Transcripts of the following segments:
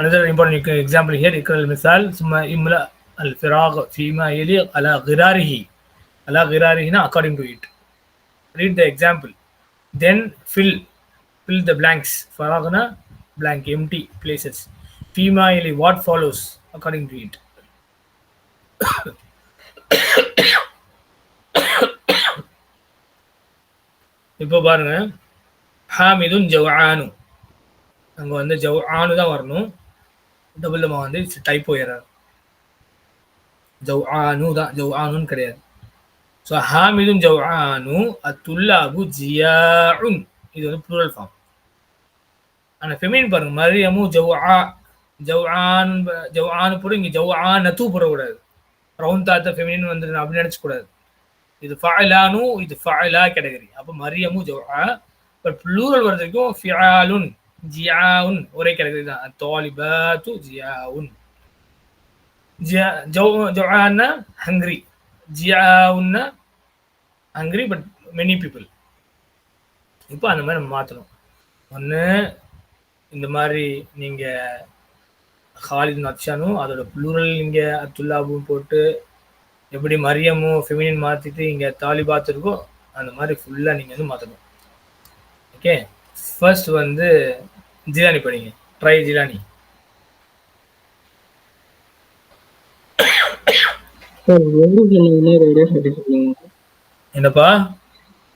Another important example here, Ikra al-Misal, Summa Imla al-Firaq Fima Yali ala Ghirarihi. Ala Ghirarihi according to it. Read the example. Then fill fill the blanks. Faragna blank, empty places. Fima Yali, what follows according to it. இப்போ பாருங்க ஹாமிதுன் ஜவ்ஆனு அங்கே வந்து ஜவ்ஆனு தான் வரணும் double நம்ம வந்து type error ஜவ்ஆனு தான். ஜவ்ஆனுன்னு கிடையாது. ஸோ ஹாமிதுன் ஜவ்ஆனு அத்துல்லாபு ஜியாஉன் இது வந்து ப்ளூரல் ஃபார்ம் ஆனால் ஃபெமின் பாருங்க. மரியமு ஜவ்ஆ ஜவ்ஆன் ஜவ்ஆனு போட இங்கே ஜவ்ஆனத்து போடக்கூடாது. ரவுண்ட் தாத்த ஃபெமினின் வந்து அப்படின்னு நினச்சக்கூடாது. இது ஃபாயிலானு இது ஃபாயிலா கேட்டகரி அப்போ மரியமு ஜவ்ஆ பட் ப்ளூரல் வர்றதுக்கும் ஃபியாலுன் ஜியாவுன். ஒரே கேட்டகரி தான். தாலிபாத்து ஜியாவுன். ஜியா ஜோ ஜவ்ஆன்னா ஹங்க்ரி ஜியாவுன்னா ஹங்க்ரி பட் மெனி பீப்புள் இப்போ அந்த மாதிரி நம்ம மாற்றணும் ஒன்று இந்த மாதிரி நீங்கள் ஹாலித் நக்ஷானும் அதோட ப்ளூரல் இங்கே அத்துல்லாபும் போட்டு எப்படி மரியமும் ஃபெமினின் மாற்றிட்டு இங்கே தாலிபாத் இருக்கோ அந்த மாதிரி ஃபுல்லாக நீங்கள் வந்து மாற்றணும் ஓகே ஃபர்ஸ்ட் வந்து ஜிலானி படிங்க. ட்ரை ஜிலானி. என்னப்பா?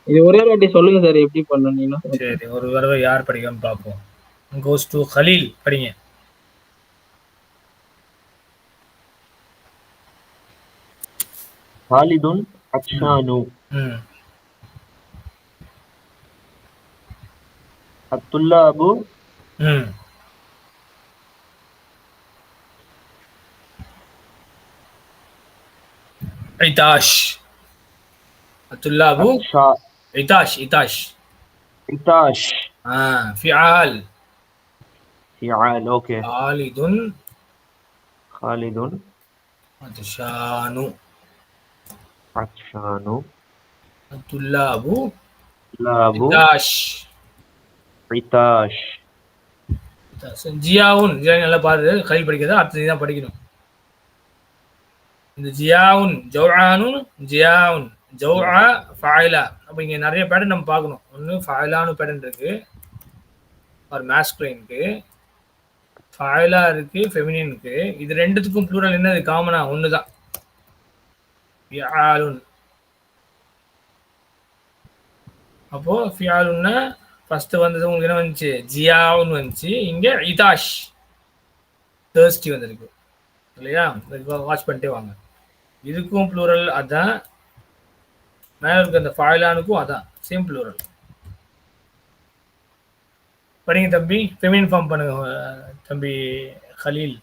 இது ஒரே வாட்டி சொல்லுங்க சார் எப்படி பண்ணீங்கன்னா சரி ஒரு தடவை யார் படிக்காம பார்ப்போம். கோஸ் டு ஹலீல் படிங்க. ஹாலிதுன் அக்ஷானு அப்துல்லா அபு ம் عتاش الطلاب عطشا- عتاش عتاش عطاش آه فعال فعال أوكي. خالد. خالد. عطشان. عطشان. الطلاب طلاب عتاش عطاش ஜியாவுன் ஜியா நல்லா பாரு கல்வி படிக்கிறது அடுத்தது தான் படிக்கணும். இந்த ஜியாவுன் ஜவுஆனுன் ஜியாவுன் ஜவுரா ஃபாயிலா அப்போ இங்கே நிறைய பேட்டர்ன் நம்ம பார்க்கணும். ஒன்று ஃபாயிலானு பேட்டர்ன் இருக்கு. ஒரு மேஸ்குலைனுக்கு ஃபாயிலா இருக்கு ஃபெமினினுக்கு இது ரெண்டுத்துக்கும் ப்ளூரல் என்னது? காமனா ஒன்று தான் ஃபியாலுன் அப்போ ஃபியாலுன்னா ஃபர்ஸ்ட் வந்தது உங்களுக்கு என்ன வந்துச்சு? ஜியாவுன்னு வந்துச்சு. இங்கே இதாஷ். தேர்ஸ்டி வந்திருக்கு. இல்லையா? வாட்ச் பண்ணிட்டே வாங்க. இதுக்கும் ப்ளூரல் அதான். மேலே இருக்க அந்த ஃபாய்லானுக்கும் அதான். சேம் ப்ளூரல் படிங்க தம்பி. ஃபெமின் ஃபார்ம் பண்ணுங்க தம்பி ஹலீல்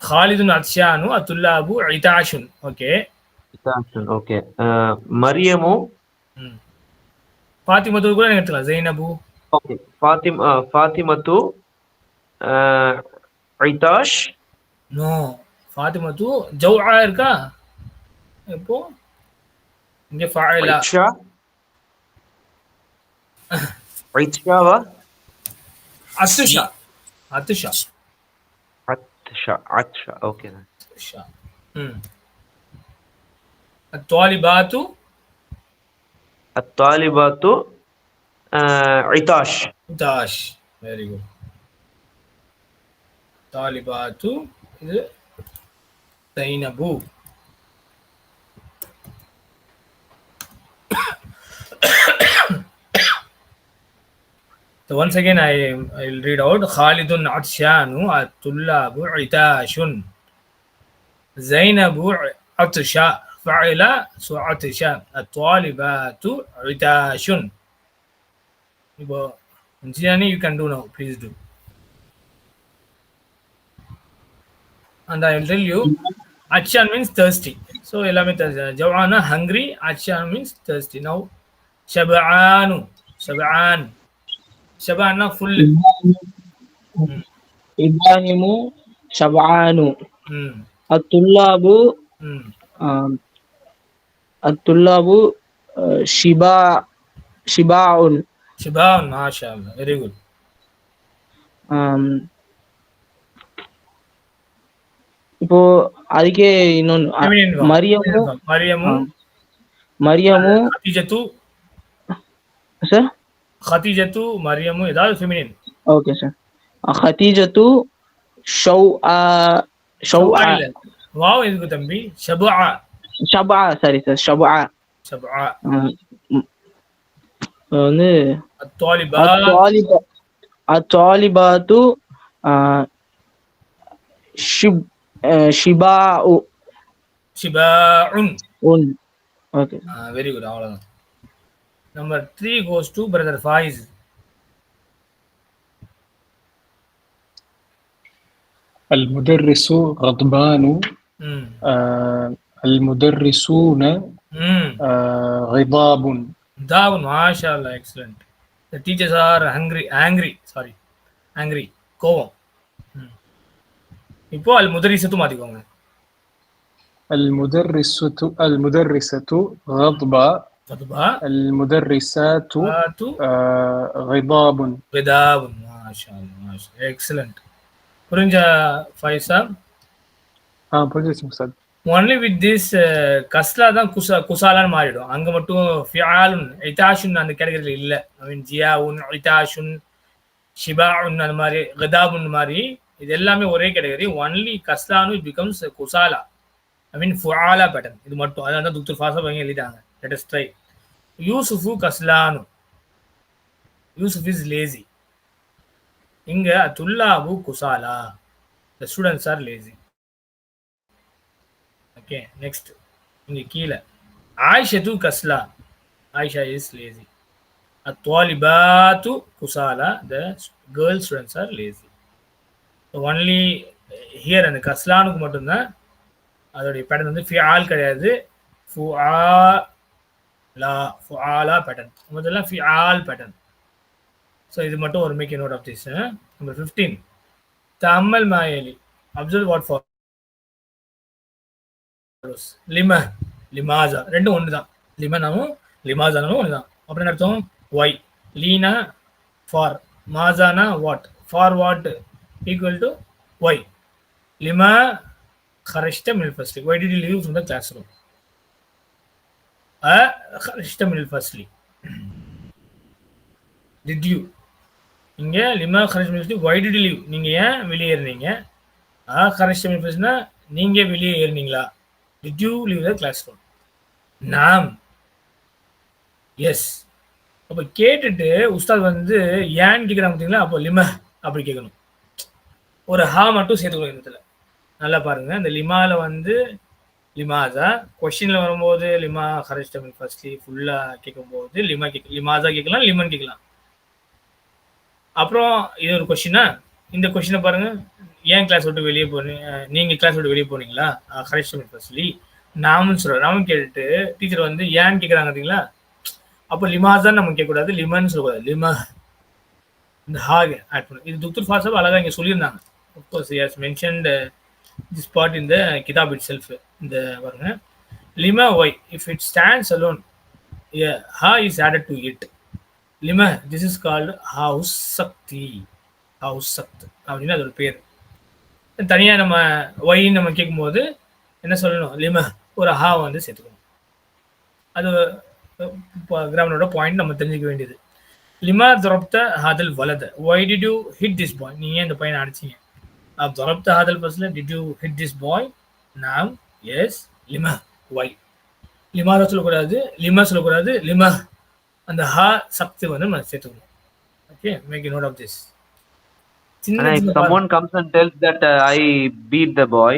ஹாலிதுன் அத்ஷானு அத்துல்லாபு இதாஷுன் ஓகே ஓகே மரியமும் آه مريم ம் பாத்திமத்து கூட நீங்க எடுத்துக்கலாம் ஜெய்னபு اوكي فاطمة آه فاطمة آه عطاش நோ ஃபாத்திமத்து ஜௌஆ இருக்கா இப்போ இங்க ஃபாயிலா عطشا عطشا و அத்துஷா அத்துஷா عطشا عطشا اوكي அத்துஷா ம் الطالبات الطالبات عطاش عطاش very good طالبات زينب So once again, I will read out. Khalidun Atshanu Atullabu Itashun. Zainabu Atsha. Su Atsha At-Talibatu Itashun இப்போ Jiyani, you can do now. Please do. And I will tell you, Akshan means thirsty. So, எல்லாமே Jawana hungry, Akshan means thirsty. Now, Shab'anu, Shab'an. Shab'an full. Ibrahim ஷபானு Mm. அத்துல்லாபு Mm. அத்துல்லாபு ஷிபா ஷிபாவுன் mashallah. Very good. ஆம், இப்போ அதுக்கே இன்னொன்னு. மரியமும் Mariam மரியமும்? ஹதீஜத்து sir? ஹதீஜத்து மரியமு ஏதாவது feminine okay sir. ஹதீஜத்து ஷௌ ஷௌ வாவ் எதுக்கு தம்பி? ஷபா شبعاء ثالثة شبعاء شبعاء آه. يعني الطالبات. الطالبات الطالبات شب شباء شباء اون أوكي فيري جود اول نمبر 3 goes to brother فايز المدرس غضبان. آه المدرسون ம் آه غضاب தாவன் மாஷா அல்லா excellent the teachers are hungry angry sorry angry கோவம் ம். இப்போ அல் முதரிசத்து மாத்திக்கோங்க المدرسة المدرسة غضبة அதுபா المدرسات பாத்து آه غضاب விதாவன் மாஷா அல்லா மாஷா எக்ஸலண்ட் புரிஞ்சா ஃபைசா اه بروجيكت مستعد ஒன்லி வித் திஸ் கஸ்லா தான் குசா குசாலான்னு மாறிடும். அங்கே மட்டும் ஃபியாலுன் இதாஷுன் அந்த கேட்டகரியில் இல்லை. ஐ மீன் ஜியாவுன் இதாஷுன் ஷிபாவுன் அந்த மாதிரி கதாபுன் மாதிரி இது எல்லாமே ஒரே கேட்டகரி ஒன்லி கஸ்லானு இட் பிகம்ஸ் குசாலா ஐ மீன் ஃபுஆலா பேட்டர்ன் இது மட்டும். அதனால தான் துக்தர் ஃபாசா பையன் எழுதிட்டாங்க. லெட் அஸ் ட்ரை யூசுஃபு கஸ்லானு யூசுஃப் இஸ் லேசி இங்கே துல்லாபு குசாலா. The students are lazy okay next இங்க கீழே. து கஸ்லா. ஆயிஷா இஸ் லேசி அத்வாலிபாத்து குசாலா. The girl students are lazy only here அந்த கஸ்லானுக்கு மட்டும்தான் அதோடைய பேட்டர்ன் வந்து ஃபியால் கிடையாது. ஃபுஆ லா ஃபுஆலா பேட்டர்ன் முதல்ல ஃபியால் பேட்டர்ன் ஸோ இது மட்டும் ஒரு make note of this number fifteen தம்மல் மாயலி அப்சர்வ் வாட் ஃபார் லுஸ் லிம லிமாசா ரெண்டும் ஒன்று தான் லிமனாவும் லிமாசானாலும் ஒன்று தான் அப்புறம் என்ன அர்த்தம்? ஒய் லீனா for மாஜானா what for what equal to why லிமா ஹரிஷ்ட மில் ஃபஸ்ட்லி why did leave from the class room அ ஹரிஷ்ட மில் ஃபஸ்ட்லி டிட் யூ இங்கே லிமா ஹரிஷ்ட மில் ஃபஸ்ட்லி ஒய் டிட் லீவ் நீங்கள் ஏன் வெளியேறினீங்க? ஆ ஹரிஷ்ட மில் ஃபஸ்ட்னா நீங்கள் வெளியே ஏறினீங்களா did you leave the class room நாம் எஸ் அப்போ கேட்டுட்டு உஸ்தாத் வந்து ஏன்னு கேட்குறாங்க பார்த்தீங்களா அப்போ லிம அப்படி கேட்கணும் ஒரு ஹா மட்டும் சேர்த்துக்கணும் இடத்துல. நல்லா பாருங்க. இந்த லிமாவில் வந்து லிமாசா கொஸ்டின்ல வரும்போது லிமா ஹரஜ் தமிழ் ஃபர்ஸ்ட்லி ஃபுல்லா கேட்கும்போது லிமா கேட்க லிமாசா கேட்கலாம் லிமன் கேட்கலாம் அப்புறம் இது ஒரு கொஷினா இந்த கொஸ்டினை பாருங்க. ஏன் கிளாஸ் விட்டு வெளியே போறீங்க நீங்க கிளாஸ் விட்டு வெளியே போனீங்களா? ஹரஜ் சொல்லி ஃபர்ஸ்ட்லி நாமும் சொல்றோம். நாமும் கேட்டுட்டு டீச்சர் வந்து ஏன்னு கேட்குறாங்க பார்த்தீங்களா அப்போ லிமாசான்னு நம்ம கேட்கக்கூடாது லிமன் சொல்லக்கூடாது. லிமா. இந்த ஹாக் ஆட் பண்ணும் இது துக்தர் ஃபாசப் அழகாக இங்கே சொல்லியிருந்தாங்க. Of course as mentioned this part இந்த கிதாப் இட் செல்ஃப் இந்த பாருங்க. லிமா why if it stands alone ஹா இஸ் ஆடட் டு இட் லிமா திஸ் இஸ் கால்டு ஹவுஸ் சக்தி அவுசத் அப்படின்னு அது ஒரு பேர். தனியாக நம்ம ஒயின்னு நம்ம கேட்கும்போது என்ன சொல்லணும்? லிம ஒரு ஹா வந்து சேர்த்துக்கணும். அது கிராமனோட பாயிண்ட் நம்ம தெரிஞ்சுக்க வேண்டியது. லிமா துரப்த ஹாதல் வலது. Why did you hit this boy நீங்கள் இந்த பையனை அடிச்சிங்க. அப் துரப்த ஹாதல் பஸ்ஸில் did you hit this boy நாம் எஸ் லிம ஒய் லிமா தான் சொல்லக்கூடாது லிமா சொல்லக்கூடாது லிம. அந்த ஹா சக்தி வந்து நம்ம சேர்த்துக்கணும். Okay make note of this ஆனா if someone comes and tells that uh, I beat the boy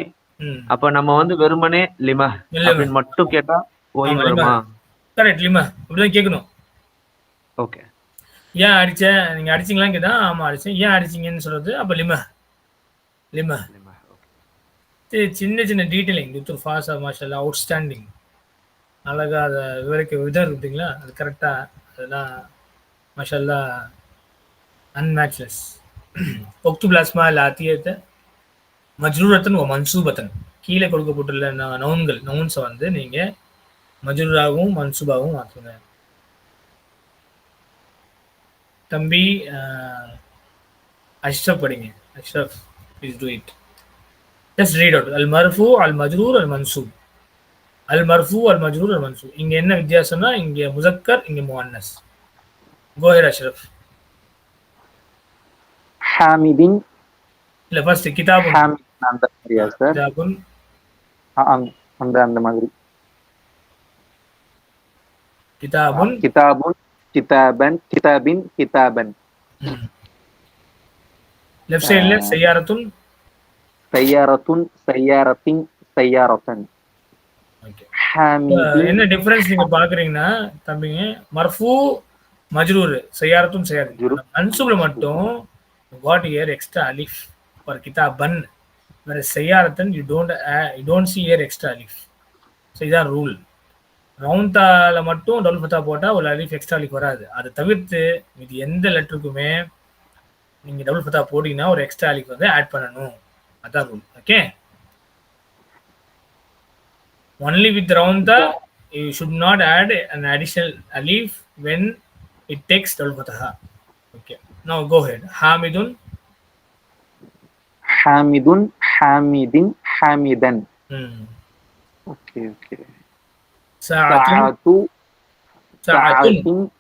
அப்ப நம்ம வந்து வெறுமனே லிமா. அப்படின்னு மட்டும் கேட்டா ஓய் ஆமா, வருமா? கரெக்ட் லிமா. அப்படிதான் கேட்கணும் ஓகே ஏன் அடிச்ச? நீங்க அடிச்சீங்களான்னு கேட்டா ஆமா அடிச்சேன். ஏன் அடிச்சீங்கன்னு சொல்றது? அப்ப லிமா. லிமா. சின்ன சின்ன டீட்டெயிலிங் துத்தூர் ஃபாஸா மாஷல்லா அவுட்ஸ்டாண்டிங் அழகா அதை விவரிக்க விதம் இருக்கு பார்த்தீங்களா அது கரெக்டாக அதெல்லாம் மாஷல்லா அன்மேட்ச்லெஸ் ஒக்துப் லாஸ்மா லாத்தியத்தை மஜ்ரூரத்தன் ஓ மன்சூபத்தன் கீழே கொடுக்கப்பட்டுள்ள ந- நவுன்கள் நவுன்ஸை வந்து நீங்கள் மஜ்ரூராகவும் மன்சூபாகவும் மாற்றுங்க தம்பி அஹ், அஷ்ரஃப் படிங்க. Ashraf please do it just read out அல் மர்ஃபு அல் மஜ்ரூர் அல் மன்சூப் அல் மர்ஃபு அல் மஜ்ரூர் அல் மன்சூப் இங்க என்ன வித்தியாசம்னா இங்க முசக்கர் இங்க முஅன்னஸ் கோஹர் அஷ்ரஃப் ஹாமிதின் இல்ல ஃபர்ஸ்ட் கிதாபுன் ஹாமித் அந்த மாதிரியா சார் கிதாபுன் அந்த அந்த மாதிரி கிதாபுன் கிதாபுன் கிதாபன் கிதாபின் கிதாபன் லெஃப்ட் சைடுல செய்யாரத்துன் சையாரத்துன் சையாரத்தின் சையாரத்தன் ஓகே ஹாமிதின் என்ன டிஃபரன்ஸ் நீங்க பாக்குறீங்கன்னா தம்பிங்க மர்ஃபு மஜ்ரூர் செய்யாரத்தும் செய்யாது மஜ்ரூர். மன்சூப்ல மட்டும் வாட் இயர் எக்ஸ்ட்ரா அலிஃப் ஃபார் பன் வேற செய்யாரத்தன் you don't you don't see here extra அலிஃப் ஸோ இதான் ரூல் ரவுந்தால மட்டும் டபுள் ஃபத்தா போட்டால் ஒரு அலிஃப் எக்ஸ்ட்ரா அலிஃப் வராது அதை தவிர்த்து இது எந்த லெட்டருக்குமே நீங்கள் டபுள் ஃபத்தா போட்டிங்கன்னா ஒரு எக்ஸ்ட்ரா அலிஃப் வந்து ஆட் பண்ணணும் அதான் rule okay only with ரவுந்தா you should not add an additional alif when it takes double fataha. Okay Now go ahead. Hamidun. Hamidun, Hamidin, Hamidan. Hmm. Okay, okay. Sa'atun. Sa'atun.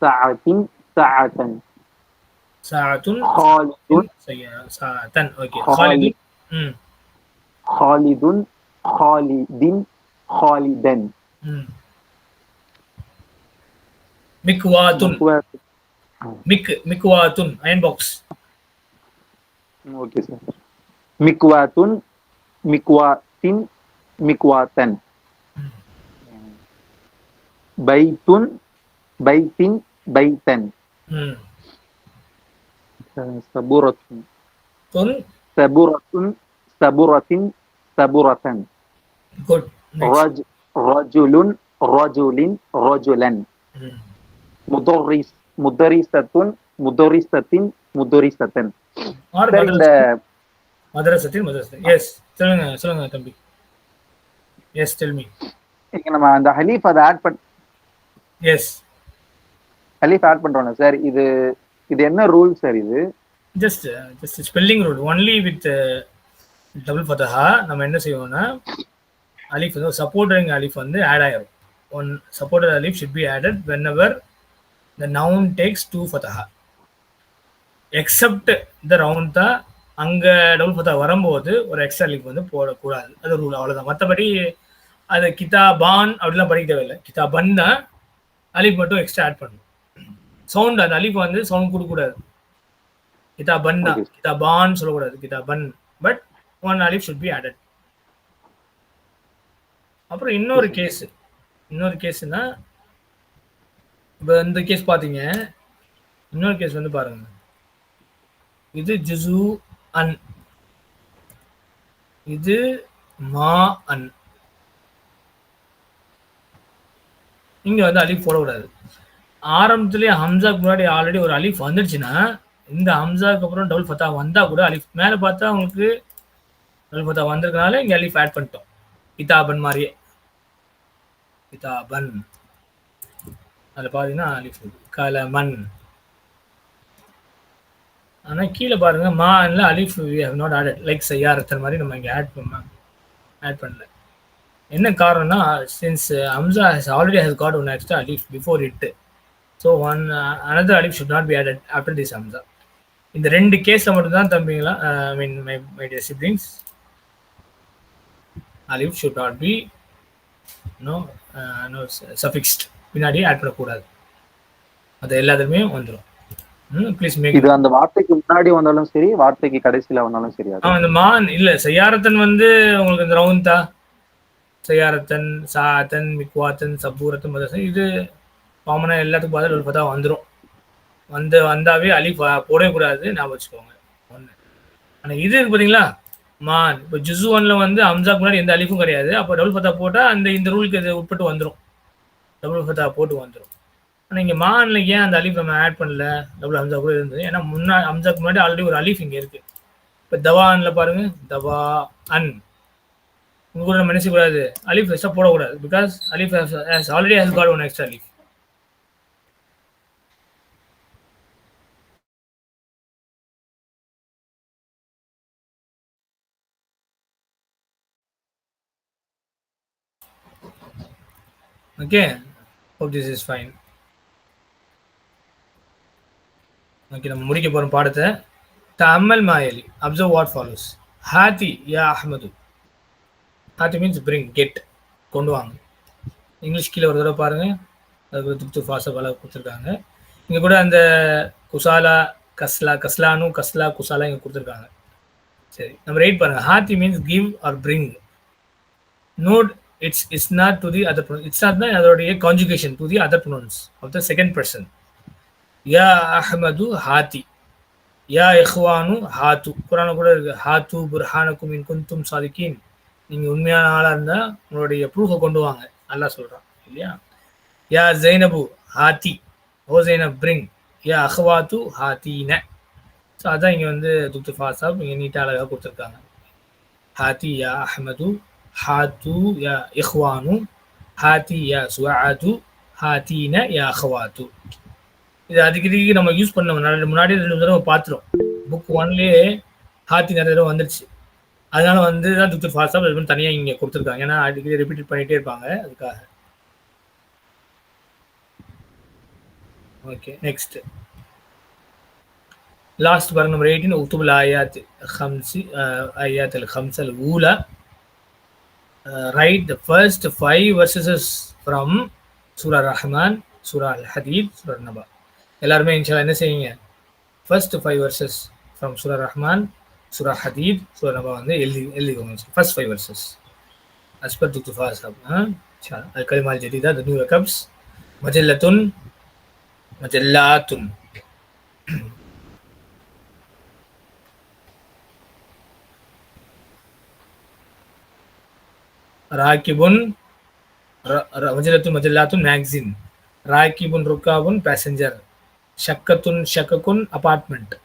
Sa'atun. Sa'atan. Sa'atun. Khalidun. Sa'atun. Okay. Khalidun. Khalidun. Khalidin. Khalidan. Hmm. Mikwatun. mik mikwatun iron box okay sir மிக்வாத்துன் மிக்வாத்தின் மிக்வாத்தன் பைத்துன் பைத்தின் Python hmm. சபுரத்துன் tun சபுரத்துன் சபுரத்தின் சபுரத்தன் good next ரஜ் ரஜுலுன் ரஜுலின் ரஜுலன் hmm. முதரிஸ் முதரிசத்துன் முதரிசத்தின் முதரிசத்தன். or sir இந்த madrasatin madrasatin yes சொல்லுங்க சொல்லுங்க தம்பி. Tell me. இங்க நம்ம அந்த ஹலீஃப் அதை ஆட் பண் yes. ஹலீஃப் ஆட் பண்றோம்ல சார்? இது இது என்ன ரூல் சார் இது? Just just spelling rule only with double ஃபத்தஹா நம்ம என்ன செய்வோம்னா அலிஃப் வந்து சப்போர்டரிங் அலிஃப் வந்து ஆட் ஆயிரும். ஒன் சப்போர்டர் அலிஃப் should be added whenever noun takes two ஃபத்தஹா except the round தான் அங்கே டபுள் ஃபத்தா வரும்போது ஒரு எக்ஸ்ட்ரா அலிஃப் வந்து போடக்கூடாது. அது ரூல் அவ்வளோதான் மற்றபடி அது கிதாபான் அப்படிலாம் படிக்க தேவையில்லை கிதாபன் தான் அலிஃப் மட்டும் எக்ஸ்ட்ரா ஆட் பண்ணணும். சவுண்ட் அந்த அலிஃப் வந்து சவுண்ட் கொடுக்கக்கூடாது. கிதாபன் தான் Okay. கிதாபான் சொல்லக்கூடாது. கிதாபன். பட் ஒன் அலிஃப் ஷுட் பி ஆடட் அப்புறம் இன்னொரு கேஸ் இன்னொரு கேஸ்னா இப்போ இந்த கேஸ் பார்த்தீங்க இன்னொரு கேஸ் வந்து பாருங்க. இது ஜிசு அன். இது மா அன். இங்க வந்து அலிஃப் போடக்கூடாது. ஆரம்பத்துலேயே ஹம்சாக்கு முன்னாடி ஆல்ரெடி ஒரு அலிஃப் வந்துடுச்சுன்னா இந்த ஹம்சாக்கு அப்புறம் டபுள் ஃபத்தா வந்தா கூட அலிஃப் மேலே பார்த்தா உங்களுக்கு டபுள் ஃபத்தா வந்திருக்கனால இங்க அலிஃப் ஆட் பண்ணிட்டோம். கிதாபன் மாதிரியே. கிதாபன். அதில் பார்த்தீங்கன்னா அலிஃப் கலமன் ஆனால் கீழே பாருங்க மா இல்லை அலிஃப் we have not added like செய்யாரத்தன் மாதிரி நம்ம இங்கே ஆட் பண்ணோம் ஆட் பண்ணல. என்ன காரணம்னா since Amsa has already has got one extra அலிஃப் before it so one another அலிஃப் should not be added after this Amsa இந்த ரெண்டு கேஸில் மட்டும்தான் தம்பிங்களா I mean my my dear siblings அலிஃப் should not be no no suffixed பின்னாடி ஆட் பண்ணக்கூடாது. அது எல்லாத்துலேயுமே வந்துடும் ப்ளீஸ் மேக் இது அந்த வார்த்தைக்கு முன்னாடி வந்தாலும் சரி வார்த்தைக்கு கடைசியில வந்தாலும் சரி இந்த மான் இல்ல செய்யாரத்தன் வந்து உங்களுக்கு இந்த ரவுந்தா செய்யாரத்தன் சாத்தன் மிக்வாத்தன் சப்பூரத்தன் மதசன் இது காமனா எல்லாத்துக்கும் பதில் ஒரு பார்த்தா வந்துடும் வந்து வந்தாவே வ- போடவே கூடாது ஞாபகம் வச்சுக்கோங்க. ஒன்று ஆனால் இது இருக்கு பார்த்தீங்களா மான். இப்போ ஜுசு ஒன்ல வந்து அம்சாக்கு முன்னாடி எந்த அலிஃபும் கிடையாது. அப்போ டபுள் ஃபத்தா போட்டால் அந்த இந்த ரூலுக்கு இது உட்பட்டு வந்துடும் டபுள் ஃபத்தா போட்டு வந்துடும் ஆனால் இங்கே மான்ல ஏன் அந்த அலிஃப் நம்ம ஆட் பண்ணல? டபுள் ஹம்சா கூட இருந்தது. ஏன்னா முன்னா ஹம்சாக்கு முன்னாடி ஆல்ரெடி ஒரு அலிஃப் இங்கே இருக்குது இப்போ தவா அன்ல பாருங்க. தவா அன். உங்க கூட நம்ம நினைச்சக்கூடாது அலிஃப் எக்ஸ்ட்ரா போடக்கூடாது. பிகாஸ் அலிஃப் has already has got one extra அலிஃப். Okay hope this is fine okay நம்ம முடிக்க போகிறோம் பாடத்தை தம்மல் மாயலி அப்சர்வ் வாட் ஃபாலோஸ் ஹாத்தி யா அஹமது ஹாத்தி மீன்ஸ் பிரிங் கெட் கொண்டு வாங்க. இங்கிலீஷ் கீழே ஒரு தடவை பாருங்க. அதுக்கு திருப்தி ஃபாசா பல கொடுத்துருக்காங்க. இங்கே கூட அந்த குசாலா கஸ்லா கஸ்லானு கஸ்லா குசாலா இங்கே கொடுத்துருக்காங்க. சரி நம்ம ரைட் பாருங்கள் ஹாத்தி means give or bring note it's it's not to the other it's not தான் அதோடைய conjugation to the other pronouns of the second person யா அஹமது ஹாத்தி யா எஹ்வானு ஹாத்து குரான கூட இருக்கு. ஹாத்து புர்ஹானக்கும் இன் குந்தும் சாதிக்கின் நீங்க உண்மையான ஆளா இருந்தா உங்களுடைய ப்ரூஃபை கொண்டு வாங்க. நல்லா சொல்றான். இல்லையா? யா ஜெய்னபு ஹாத்தி ஓ ஜைனப் பிரிங் யா அஹ்வாத்து ஹாத்தீன ஸோ அதான் இங்கே வந்து துப்து ஃபாஸ்டாப் இங்கே நீட்டாக அழகாக கொடுத்துருக்காங்க. ஹாத்தி யா அஹமது ஹாத்து யா இஹ்வானு ஹாத்தி யா சுஆத்து ஹாத்தீன யா அஹ்வாத்து இது அடிக்கடிக்கு நம்ம யூஸ் பண்ண முன்னாடி முன்னாடி ரெண்டு தடவை பார்த்துரும் புக் ஒன்லேயே ஹாத்தி நிறைய தடவை வந்துருச்சு. அதனால வந்து தான் துக்தர் ஃபாஸ்டாக இது தனியாக இங்கே கொடுத்துருக்காங்க. ஏன்னா அடிக்கடி ரிப்பீட் பண்ணிகிட்டே இருப்பாங்க. அதுக்காக. ஓகே நெக்ஸ்ட் லாஸ்ட் பாருங்க நம்பர் எயிட்டீன் உத்துபுல் ஆயாத் ஹம்சி ஆயாத் அல் ஹம்ஸ் அல் Ola write the first five verses from சூரா ரஹ்மான் சூரா அல் ஹதீத் சூரா நபா எல்லாருமே இன்ஷால்லா என்ன செய்யுங்க ஃபர்ஸ்ட் ஃபைவ் வர்சஸ் ஃப்ரம் சூரா ரஹ்மான் சூரா ஹதீத் சூரா நபா வந்து எழுதி எழுதிக்கோங்க first five verses as per துக்து ஃபாஸ் அப்படின்னா அது கலிமால் ஜெடிதா த நியூ ரெக்கப்ஸ் மஜல்லத்துன் மஜல்லாத்துன் ராக்கிபுன் மஜலத்துன் மஜல்லாத்துன் மேக்சின் ராக்கிபுன் ருக்காபுன் பேசஞ்சர் ஷக்கத்துன் ஷக்கக்குன் அபார்ட்மெண்ட்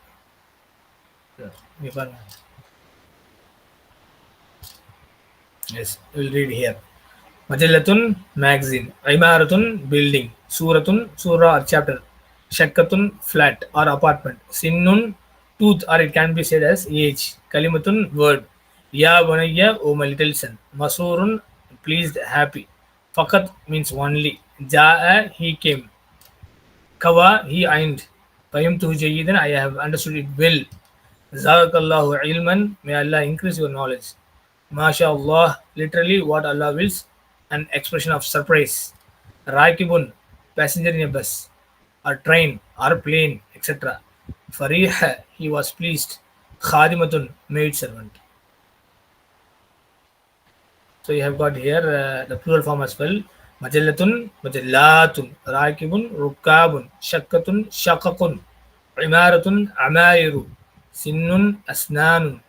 பாருங்க S will read here மஜல்லத்துன் மேக்சின் ஐமாரத்துன் building சூரத்துன் Sura R chapter ஷக்கத்துன் flat R apartment சின்னுன் tooth or it can be said as age கலிமத்துன் word Ya Banaya, O my little son. Masurun, pleased, happy. Fakat means only. Ja'a, he came. Kawa, he ained. Payamtu Jayidan, I have understood it well. Zakallahu ilman, may Allah increase your knowledge. MashaAllah, literally what Allah wills, an expression of surprise. Raikibun, passenger in a bus, a train, or plane, etc. Fariha, he was pleased. Khadimatun, maid servant. So you have got here uh, the plural form as well. Majallatun, majallatun, Raikibun, rukabun, Shakatun, shakakun, imaratun, amairu, sinnun, asnanun,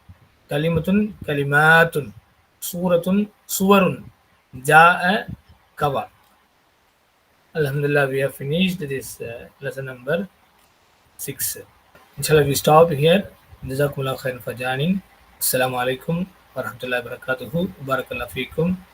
kalimatun, kalimatun, suratun, suwarun, ja'a, kawa. Alhamdulillah, we have finished this uh, lesson number 6. Inshallah, we stop here. Jazakumullah khairan for joining. Assalamu alaikum. Wa rahmatullahi wa barakatuhu. Barakallahu feekum.